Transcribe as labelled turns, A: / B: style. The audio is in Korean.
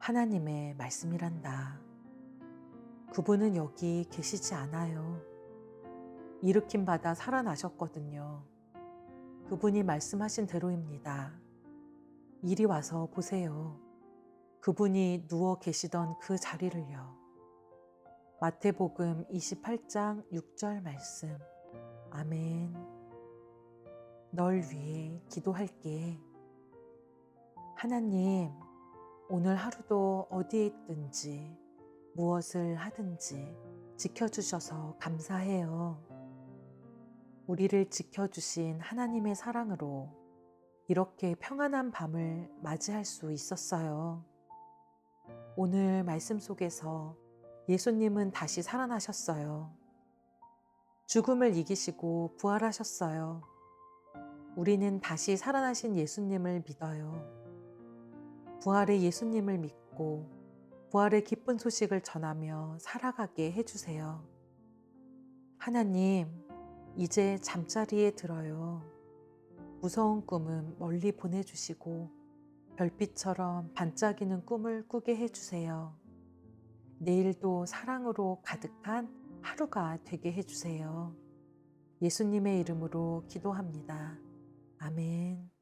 A: 하나님의 말씀이란다. 그분은 여기 계시지 않아요. 일으킴 받아 살아나셨거든요. 그분이 말씀하신 대로입니다. 이리 와서 보세요. 그분이 누워 계시던 그 자리를요. 마태복음 28장 6절 말씀. 아멘. 널 위해 기도할게. 하나님, 오늘 하루도 어디에 있든지 무엇을 하든지 지켜주셔서 감사해요. 우리를 지켜주신 하나님의 사랑으로 이렇게 평안한 밤을 맞이할 수 있었어요. 오늘 말씀 속에서 예수님은 다시 살아나셨어요. 죽음을 이기시고 부활하셨어요. 우리는 다시 살아나신 예수님을 믿어요. 부활의 예수님을 믿고 부활의 기쁜 소식을 전하며 살아가게 해주세요. 하나님, 이제 잠자리에 들어요. 무서운 꿈은 멀리 보내주시고 별빛처럼 반짝이는 꿈을 꾸게 해주세요. 내일도 사랑으로 가득한 하루가 되게 해주세요. 예수님의 이름으로 기도합니다. 아멘.